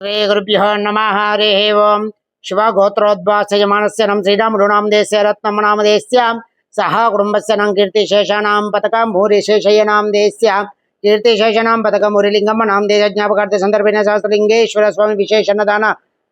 श्री गुरुभ्यो नमः, हरिः ओम्। शिवगोत्रोद्वासयमानस्य नं श्रीरामृणां देस्य रत्नमनाम देस्यां सह कुटुम्बस्य नं कीर्तिशेषाणां पथकां भूरिशेषयनां देस्यां कीर्तिशेषणां पथकं मुरिलिङ्गं नाम देशज्ञापकार्थ सन्दर्भेण सहस्रलिङ्गेश्वरस्वामि विशेषणदान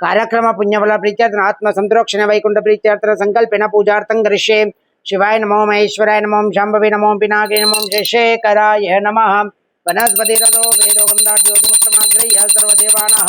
कार्यक्रम पुण्यफलप्रीत्यर्थन आत्मसन्तोक्षण वैकुण्ठप्रीत्यर्थन सङ्कल्पेन पूजार्थं करिष्ये। शिवाय नमो महेश्वराय नमो शाम्भवे नमो पिनाके नमो शेषेकराय नमः। वनस्पतिरतो वेदोगन्धाद्योतमुत्तमाग्रह्य सर्वदेवानां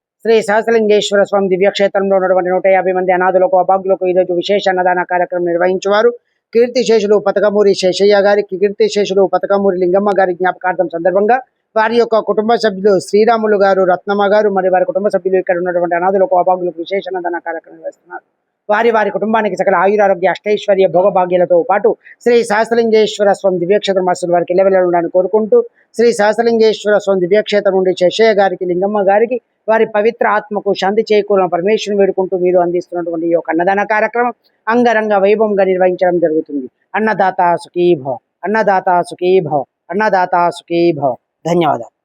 శ్రీ సహస్రలింగేశ్వర స్వామి దివ్యక్షేత్రంలో ఉన్నటువంటి నూట యాభై మంది అనాథులకు అభాగ్యులకు ఈరోజు విశేష అన్నదాన కార్యక్రమం నిర్వహించేవారు. కీర్తిశేషులు పతకమూరి శేషయ్య గారి కీర్తిశేషులు పతకమూరి లింగమ్మ గారి జ్ఞాపకార్థం సందర్భంగా వారి యొక్క కుటుంబ సభ్యులు శ్రీరాములు గారు రత్నమ్మ గారు మరి వారి కుటుంబ సభ్యులు ఇక్కడ ఉన్నటువంటి అనాథులకు అభాగ్యులకు విశేష అన్నదాన కార్యక్రమం నిర్వహిస్తున్నారు. వారి వారి కుటుంబానికి సకల ఆయురారోగ్య అష్టైశ్వర్య భోగభాగ్యాలతో పాటు శ్రీ సహస్రలింగేశ్వర స్వామి దివ్యక్షేత్ర మాస్టర్ వారికి ఇళ్ళవెళ్ళాలని కోరుకుంటూ శ్రీ సహస్రలింగేశ్వర స్వామి దివ్యక్షేత్రం నుండి శశయ్య గారికి లింగమ్మ గారికి వారి పవిత్ర ఆత్మకు శాంతి చేకూరిన పరమేశ్వరుని వేడుకుంటూ మీరు అందిస్తున్నటువంటి ఈ యొక్క అన్నదాన కార్యక్రమం అంగరంగ వైభవంగా నిర్వహించడం జరుగుతుంది. అన్నదాత సుఖీభవ అన్నదాత సుఖీభవ అన్నదాత సుఖీభవ. ధన్యవాదాలు.